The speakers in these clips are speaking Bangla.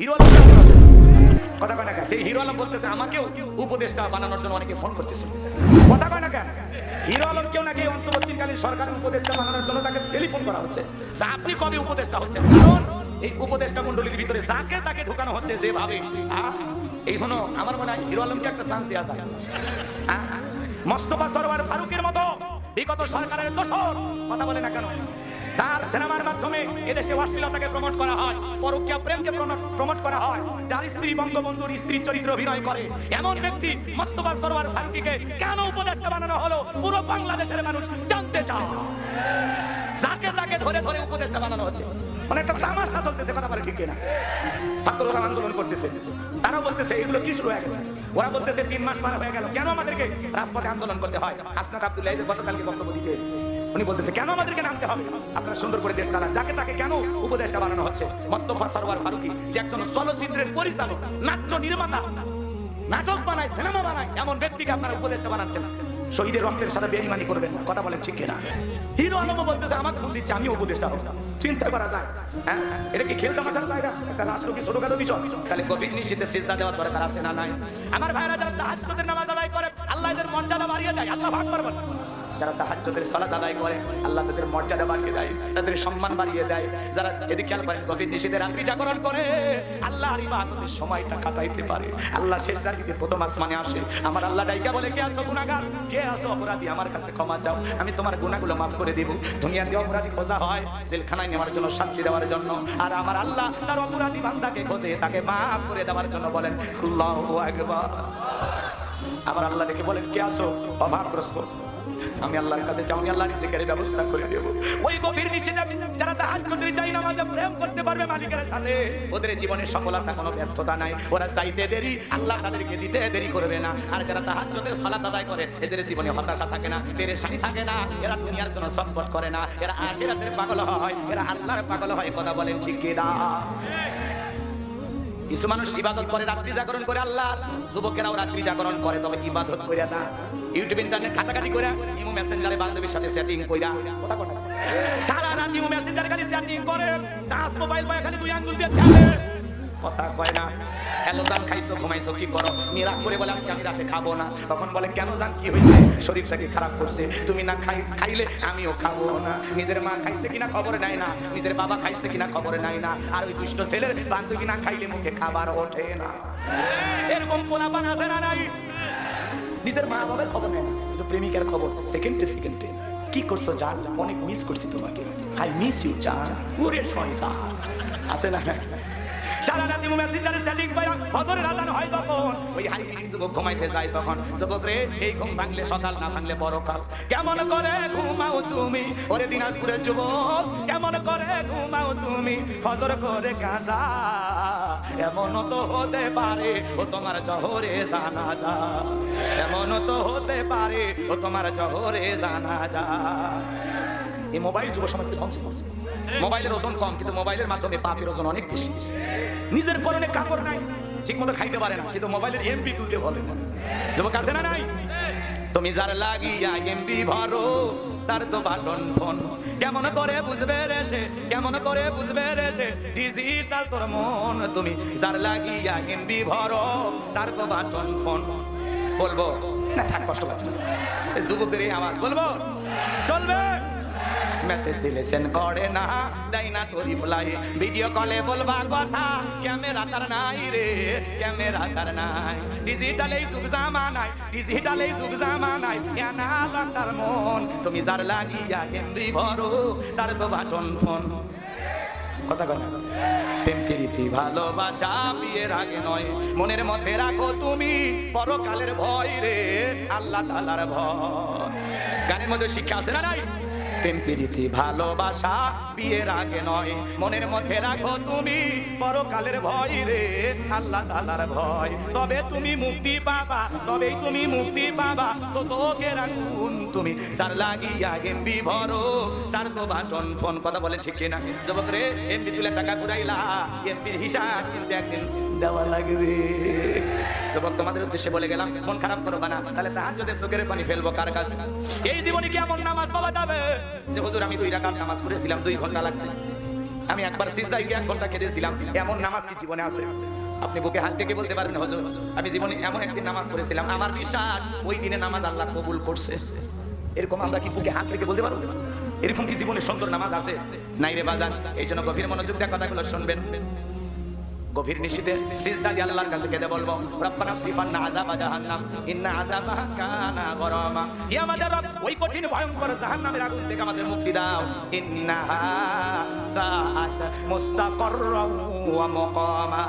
হিরো আলম কথা কয় না? সেই হিরো আলম বলতেছে, আমাকেও উপদেষ্টা বানানোর জন্য অনেকে ফোন করতেছে। কথা কয় না কেন? হিরো আলমকেও নাকি অন্তর্বর্তীকালীন সরকারের উপদেষ্টা বানানোর জন্য তাকে টেলিফোন করা হচ্ছে। আপনি কবে উপদেষ্টা কারণ এই উপদেষ্টা মন্ডলীর ভিতরে যাকে তাকে ঢুকানো হচ্ছে যেভাবে এই শোনো, আমার মনে হয় হিরো আলমকে একটা চান্স দেওয়া যায়। মোস্তফা সরোয়ার ফারুকের মতো বিগত সরকারের দোষর। কথা বলে না কেন? যার সিনেমার মাধ্যমে এদেশে অশ্লীলতাকে প্রমোট করা হয়, পরকীয়া প্রেমকে প্রমোট করা হয়। যার স্ত্রী বঙ্গবন্ধুর স্ত্রীর চরিত্র অভিনয় করে, এমন ব্যক্তি মোস্তফা সরোয়ার ফারুকিকে কেন উপদেষ্টা বানানো হলো? পুরো বাংলাদেশের মানুষ জানতে চায়। যাকে তাকে ধরে ধরে উপদেষ্টা বানানো হচ্ছে। মানে একটা তামাশা চলতেছে, কথা বলে ঠিক না ছাত্ররা আন্দোলন করতেছে। তারা বলতেছে, এগুলো কি শুরু হয়ে গেছে? ওরা বলতেছে, তিন মাস পার হয়ে গেল। কেন আমাদেরকে রাজপথে আন্দোলন করতে হয়? আসনাক আব্দুল্লাহ গতকালকে বক্তব্য দিতে উনি বলতেছে, কেন আমাদেরকে নামতে হবে? আপনারা সুন্দর করে দেশ চালান। যাকে তাকে কেন উপদেষ্টা বানানো হচ্ছে? মোস্তফা সরওয়ার ফারুকি, যে একজন চলচ্চিত্রের পরিচালক, নাট্য নির্মাতা, নাটক বানায়, সিনেমা বানায়, এমন ব্যক্তিকে আপনারা উপদেষ্টা বানাচ্ছেন। শহীদের রক্তের সাথে বেইমানি করবেন না, কথা বলেন ঠিক কিনা? হিরো আলম বলতেছে, আমার ফোন দিচ্ছে আমি উপদেষ্টা হব। চিন্তা করা যায় হ্যাঁ? এটা কি খেলতে মশার জায়গা? একটা রাষ্ট্র কি ছোটখাটো বিষয়? তাহলে গভীর নিষিদ্ধে সিজদা দেওয়ার দরকার আছে না নাই? আমার ভাইরা যারা তাহাজ্জুদের নামাজ আদায় করে, আল্লাহ এদের মর্যাদা বাড়িয়ে দেয়, আল্লাহ ভাগ পারবেন যারা তাহাজ্জুদের সালাত আদায় করে, আল্লাহ তাদের মর্যাদা বাড়িয়ে দেয়, তাদের সম্মান বাড়িয়ে দেয়। যারা এদিকে খেয়াল করেন গভীর নিষেধে রাত্রি জাগরণ করে, আল্লাহর ইবাদতের সময়টা কাটাইতে পারে। আল্লাহ শেষ রাত্রিতে প্রথম আসমানে আসে। আমার আল্লাহ ডাইকা বলে, কে আছো গুনাহগার? কে আছো অপরাধী? আমার কাছে ক্ষমা চাও। আমি তোমার গুনাহগুলো মাফ করে দেব। দুনিয়াতে অপরাধী খোঁজা হয়, জেলখানায় নেওয়ার জন্য শাস্তি দেওয়ার জন্য। আর আমার আল্লাহ তার অপরাধী বান্দাকে খোঁজে, তাকে মাফ করে দেওয়ার জন্য বলেন, আল্লাহু আমার আল্লাহ দেখে বলেন, কে আসো অভাবগ্রস্ত। আমি আল্লাহর কাছে চাও আমি আল্লাহর রিজিকের ব্যবস্থা করে দেব। ওই গভীর নিচে যারা তাহাজ্জুদের চাই নামাজে প্রেম করতে পারবে মালিকের সাথে, ওদের জীবনে সফলতা কোনো ব্যর্থতা নাই। ওরা চাইতে দেরি, আল্লাহ তাদেরকে দিতে দেরি করবে না। আর যারা তাহাজ্জুদের সালাত আদায় করে, এদের জীবনে হতাশা থাকে না, পেরেশানি থাকে না, এরা দুনিয়ার জন্য সংকট করে না, এরা আখিরাতের পাগল হয়, এরা আল্লাহর পাগল হয়, কথা বলেন ঠিক কি না? কিছু মানুষ ইবাদত করে, রাত্রি জাগরণ করে আল্লাহ, যুবকেরাও রাত্রি জাগরণ করে, তবে ইবাদত করে না। ইউটিউব ইন্টারনেট ঘাটাঘাটি করে ইমো মেসেঞ্জারে বান্ধবীর সাথে সেটিং কইরা, কথা কথা সারা রাত ইমো মেসেঞ্জারে খালি সেটিং করে, টাচ মোবাইল পায় খালি দুই আঙ্গুল দিয়ে চালে কথা কয় না, হ্যালো, জান খাইছো, ঘুমাইছো, কি করো? নিরাগ করে বলে, আজকে আমি রাতে খাব না। তখন বলে, কেন জান, কি হয়েছে? শরীরটা কি খারাপ করছে? তুমি না খাই, খাইলে আমিও খাব না। নিজের মা খাইছে কিনা খবর নাই না, নিজের বাবা খাইছে কিনা খবর নাই না, আর ওই দুষ্ট ছেলের বান্ধবী না খাইলে মুখে খাবার ওঠে না। এরকম পোলাপান আছে না নাই? নিজের মা বাবার খবর নেয় কিন্তু প্রেমিকার খবর সেকেন্ডে সেকেন্ডে কি করছ, জান? অনেক মিস করছি তোমাকে। আই মিস ইউ জান। ওরে শয়তান। আছে না তখন। ওই যুবক ঘুমাইতে তখন। যুবক রে, এই ঘুম ভাঙলে করে ঘুমাও তুমি? ওরে যুবক করে ঘুমাও তুমি? কাজা এমন তো হতে পারে, ও জানা যা। এমন তো হতে পারে, ও তোমার জহরে জানা যা। এই মোবাইল যুব সমাজকে ধ্বংস করছে। মোবাইলের ওজন কম, কিন্তু মোবাইলের মাধ্যমে পাপের ওজন অনেক বেশি। নিজের পরনে কাপড় নাই ঠিক মতো খাইতে পারে না, কিন্তু মোবাইলের এমপি তুলতে বলে। যুবক আছে না নাই? তুমি যার লাগিয়া এমবি ভরো, তার তো বাটন ফোন। কেমন করে বুঝবে রে সে, কেমন করে বুঝবে রে সে ডিজিটাল তোর মন। তুমি যার লাগিয়া এমবি ভরো, তার তো বাটন ফোন। বলব, না থাক, কষ্ট পাচ্ছে যুবকদের আওয়াজ, বলব, চলবে। মেসেজ দিলে সেন করে না দেয় না তোরি ফ্লাই ভিডিও কলে বলবা কথা, ক্যামেরা তার নাই রে, ক্যামেরা তার নাই। ডিজিটাল এই যুগ জামানায় ডিজিটাল এই যুগ জামানায় এনা তার মন। তুমি যার লাগিয়া এমবি ভরো, তার তো বাটন ফোন। কথা কথা প্রেম, প্রীতি, ভালোবাসা বিয়ের আগে নয়। মনের মধ্যে রাখো তুমি পরকালের ভয় রে, আল্লাহ তালার ভয়। গানের মধ্যে শিক্ষা আছে না নাই? প্রেম প্রীতি, ভালোবাসা বিয়ের আগে নয়। মনের মধ্যে রাখো তুমি পরকালের ভয় রে, আল্লাহ তালার ভয়। তবে তুমি মুক্তি পাবা, তবেই তুমি মুক্তি পাবা। তো চোখে রাখুন তুমি যার লাগিয়া এমবি ভরো। তার তো বাটন ফোন, কথা বলে ঠিক না যুবক রে, এমবি তুলে টাকা ঘুরাইলা। এমবির হিসাব কিন্তু একদিন দেওয়া লাগবে। যুবক, তোমাদের উদ্দেশ্যে বলে গেলাম, মন খারাপ করো না। তাহলে তাহার যদি চোখের পানি ফেলব কার কাছে? এই জীবনে কি এমন নামাজ পাওয়া যাবে? যে হুজুর, আমি দুই রাকাত নামাজ পড়েছিলাম, দুই ঘণ্টা লাগছে। আমি একবার সিজদায় গিয়ে এক ঘণ্টা কেঁদেছিলাম এমন নামাজ কি জীবনে আছে? আপনি বুকে হাত থেকে বলতে পারবেন, হজর, আমি জীবনে এমন একদিন নামাজ পড়েছিলাম। আমার বিশ্বাস, ওই দিনে নামাজ আল্লাহ কবুল করছে। এরকম আমরা কি বুকে হাত থেকে বলতে পারব? এরকম কি জীবনে সুন্দর নামাজ আছে? নাই রে বাজান, এই জন্য গভীর মনোযোগ দিয়ে কথাগুলো শুনবেন। গভীর নিশীতে সিজদা দিয়ে আল্লাহর কাছে কেঁদে বলব, রব্বানা সিফান্না আযাবা জাহান্নাম, ইন্না আযাবাহা কানা গরামা। হে আমাদের রব, ওই কঠিন ভয়ঙ্কর জাহান্নামের আগুন থেকে আমাদের মুক্তি দাও। ইন্নাহা সাআত মুস্তাকাররাও ওয়া মুকামা।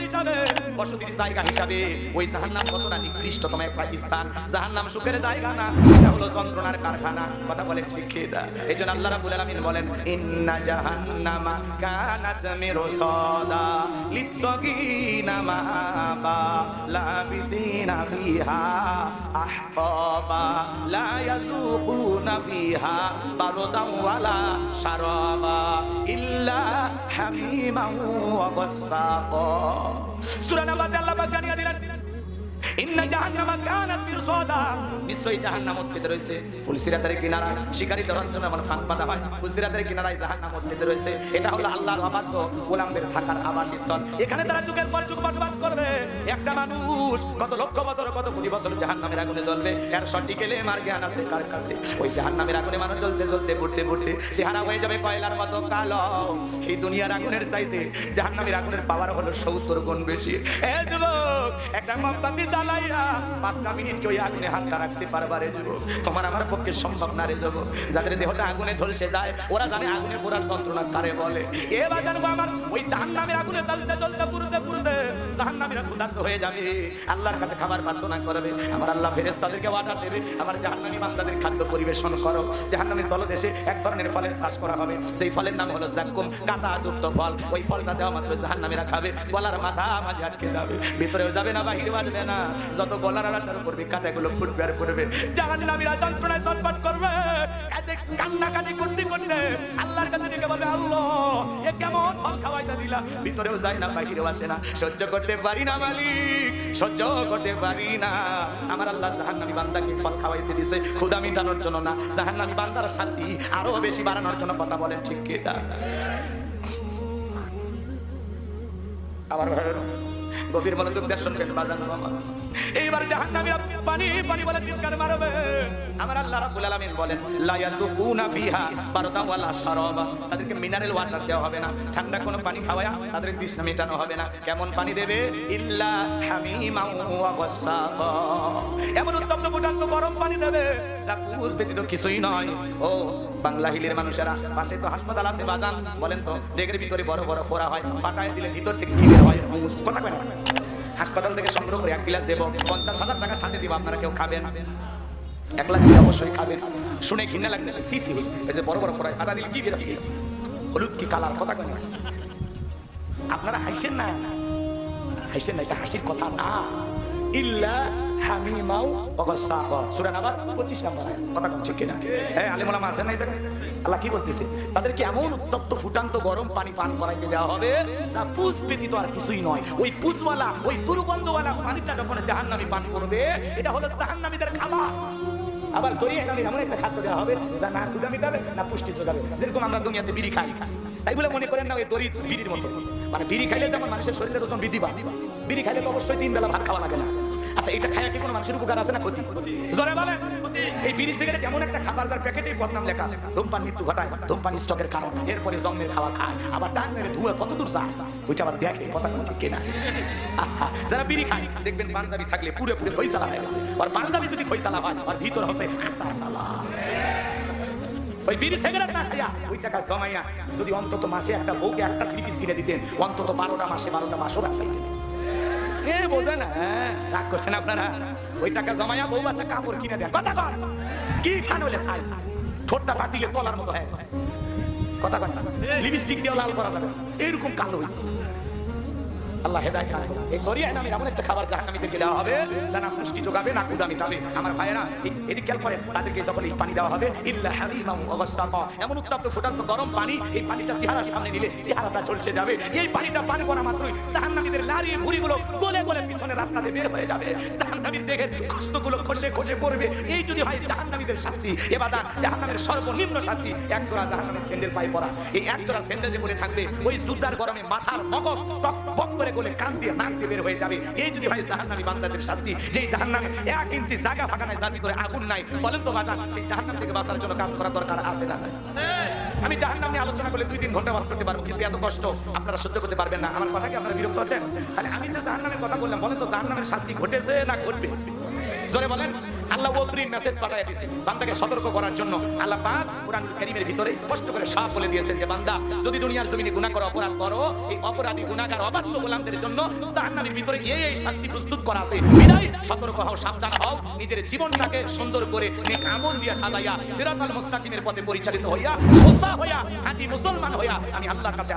স্থল হিসাবে বসতির জায়গা হিসাবে ওই জাহান্নাম কতটা নিকৃষ্টতম একটা স্থান। জাহান্নাম সুখের জায়গা না, এটা হলো যন্ত্রণার কারখানা। কথা বলে ঠিক খেদা এই জন্য আল্লাহ রাব্বুল আলামিন বলেন, ইন্না জাহান্নামা কানাত মিরসাদা লিত্তাগিনা মাহাবা, লাবিসিনা ফিহা আহকাবা লা ইয়াযুকুনা ফিহা বারদান ওয়ালা শারাবা, ইল্লা হামিমান ওয়া গাসসাকা সূরা নাবাতে আল্লাহ জানিয়ে জাহান্নামের আগুনে মানুষ জ্বলতে জ্বলতে পড়তে চেহারা হয়ে যাবে কয়লার মতো কালো। আগুনের চাইতে জাহান্নামের আগুনের পাওয়ার হলো সত্তর গুণ বেশি। একটা মোমবাতি জ্বালাইয়া পাঁচটা আগুনে হাতটা রাখতে পারবা তোমার আমার পক্ষে সম্ভব না রে যুবক। যাদের দেহটা আগুনে ঝলসে যায়, ওরা জানে আগুনে বলে। এবার জানব আমার, ওই জাহান্নামের হয়ে যাবে। আল্লাহর কাছে খাবার প্রার্থনা করবে। আমার আল্লাহ ফেরেশতাদেরকে অর্ডার দেবে, আমার জাহান্নামী বান্দাদের খাদ্য পরিবেশন করো। জাহান্নামীর তলদেশে এক ধরনের ফলের চাষ করা হবে। সেই ফলের নাম হলো জাক্কুম কাঁটা যুক্ত ফল। ওই ফলটা দেওয়া মাত্র জাহান্নামীরা খাবে। গলার মাথা মাঝে আটকে যাবে। ভিতরেও যাবে না বাহিরে বাজবে না। যত গলার আচার করবে কাঁটাগুলো ফুটবে আর ফুটবে জাহান্নামীরা যন্ত্রণায় চটপট করবে এতে কান্নাকাটি করতে করতে আল্লাহর কাছে ডেকে বলবে, আল্লাহ, এ কেমন ফল খাওয়াইতে দিলা? ভিতরেও যায় না, বাহিরেও আসে না। সহ্য করতে পারি না, মালিক, সহ্য করতে পারি না। আমার আল্লাহ জাহান্নামী বান্দাকে ফল খাওয়াইতে দিছে। ক্ষুদা মিটানোর জন্য না, জাহান্নামী বান্দার শাস্তি আরও বেশি বাড়ানোর জন্য কথা বলেন ঠিক কিনা আমার ভাইয়ের গভীর মনোযোগ দিয়ে শুনবেন, বাজান বাবা এইবার জাহান্নামীরা পানি পানি বলে চিৎকার মারবে। আমার আল্লাহ রাব্বুল আলামিন বলেন, লা ইয়াযুকুনা ফিহা বারদা ওয়ালা শারাবা। তাদেরকে মিনারেল ওয়াটার দেওয়া হবে না। ঠান্ডা কোনো পানি খাওয়ায়া তাদের তৃষ্ণা মেটানো হবে না। কেমন পানি দেবে? ইল্লা হামিমা ওয়া গাসসাকা এমন উত্তপ্ত ফুটান্ত গরম পানি দেবে। যা পুরুষ ব্যতীত কিছুই নয়। ও বাংলা হিলের মানুষেরা, পাশে তো হাসপাতাল আছে, বাজান। বলেন তো দেগের ভিতরে বড় বড় ফোড়া হয় পাটায় দিলে ভিতর থেকে কি বের হয়? কথা কয়? হাসপাতাল থেকে সংগ্রহ করে এক গ্লাস দেবো। পঞ্চাশ হাজার টাকা সাথে দিব, আপনারা কেউ খাবেন? এক লাখ অবশ্যই খাবেন। শুনে ঘৃণা লাগতেছে, সি সি। বড় বড় ফোড়ায় ফাটা দিলে কি বের হলুদ কি কালার? কথা কেন আপনারা হাসেন না? হাসেন না হাসির কথা না। ইল্লা হামিমাউ অগসাফা সূরা নাম্বার 25 নাম্বার কথা কোন ঠিক কিনা? হ্যাঁ পানি করবে, এটা হলো আবার দরিয়া এমন একটা খাদ্য দেওয়া হবে, যা না না পুষ্টি যোগাবে। যেরকম আমরা দুনিয়াতে বিড়ি খাই খাই। তাই বলে মনে করেন না ওই দড়ি বিড়ির মতো। মানে বিড়ি খাইলে যেমন মানুষের শরীরে ওজন বৃদ্ধি পায়, বিড়ি খাইলে তো অবশ্যই তিন বেলা ভাত খাওয়া লাগে না। আচ্ছা এটা খাইয়া কি কোনো মানুষের উপকার আছে না ক্ষতি? জোরে এই বিড়ি সিগারেট এমন একটা খাবার যার প্যাকেটে বদনাম লেখা আছে। ধূমপান মৃত্যু ঘটায়, ধূমপান স্টকের কারণ। এরপরে জন্মের খাওয়া খায়, আবার ডান মেরে ধুয়ে কত দূর যায়? ওইটা আবার দেখে, কথা বলছে কিনা? যারা বিড়ি খায়, দেখবেন পাঞ্জাবি থাকলে পুরো পুরো খৈসালা হয়ে গেছে। আর পাঞ্জাবি যদি খৈসালা হয়, আর ভিতর হচ্ছে আটা সালা ওই বিড়ি সিগারেট না খাইয়া ওই টাকা জমাইয়া যদি অন্তত মাসে একটা বউকে একটা থ্রি পিস কিনে দিতেন অন্তত বারোটা মাসে বারোটা মাসও দিতেন। এ হ্যাঁ, ওই টাকা বাচ্চা কাপড় কি লাল এরকম কালো হয়েছে আল্লাহ হেদায়েত দান করুন। এই দরিয়ায় নামের এমন একটা খাবার জাহান্নামীদেরকে দেওয়া হবে যা না পুষ্টি যোগাবে না ক্ষুধা মিটাবে আমার ভাইয়েরা এদিক খেয়াল করেন, তাদেরকে যখন এই পানি দেওয়া হবে, ইল্লা হামিমাম ওয়া এমন উত্তপ্ত ফুটান্ত গরম পানি, এই পানিটা চেহারার সামনে নিলে চেহারাটা ঝলসে যাবে। এই পানিটা পান করা মাত্রই জাহান্নামীদের লারি ভুড়িগুলো গলে গলে পিছনে রাস্তাতে বের হয়ে যাবে। জাহান্নামীর দেহের খস্তগুলো খসে খসে পড়বে। এই যদি হয় জাহান্নামীদের শাস্তি এবার জাহান্নামের সর্বনিম্ন শাস্তি। এক জোড়া জাহান্নামের স্যান্ডেল পায়ে পড়া। এই এক জোড়া স্যান্ডেল যে পরে থাকবে। ওই জুতার গরমে মাথার মগজ টক করে গলে কান দিয়ে নাক দিয়ে বের হয়ে যাবে। এই যদি হয় জাহান্নামী বান্দাদের শাস্তি। যেই জাহান্নামে এক ইঞ্চি জায়গা ফাঁকা নাই যার ভিতরে আগুন নাই, বলেন তো বাজান, সেই জাহান্নাম থেকে বাঁচার জন্য কাজ করা দরকার আছে না আমি জাহান্নাম নিয়ে আলোচনা করলে দুই তিন ঘণ্টা বাস করতে পারব, কিন্তু এত কষ্ট আপনারা সহ্য করতে পারবেন না। আমার কথা কি আপনারা বিরক্ত হচ্ছেন? তাহলে আমি যে জাহান্নামের কথা বললাম, বলেন তো জাহান্নামের শাস্তি ঘটেছে না ঘটবে? জোরে বলেন। আল্লাহ অগ্রিম মেসেজ পাঠিয়ে দিয়েছে। বান্দাকে সতর্ক করার জন্য আল্লাহ পাক কোরআন কারীমের ভিতরে স্পষ্ট করে সাফ বলে দিয়েছেন যে, বান্দা, যদি দুনিয়ার জমিনে গুনাহ করে, অপরাধ করো, এই অপরাধী, গুনাহগার, অবাধ্য গোলামদের জন্য জাহান্নামের ভিতরে এই এই শাস্তি প্রস্তুত করা আছে। বিদায়, সতর্ক হও, সাবধান হও, নিজের জীবনটাকে সুন্দর করে নেক আমল দিয়ে সাজাইয়া সিরাতাল মুস্তাকিমের পথে পরিচালিত হইয়া সোজা হইয়া হাঁটি মুসলমান হইয়া আমি আল্লাহর কাছে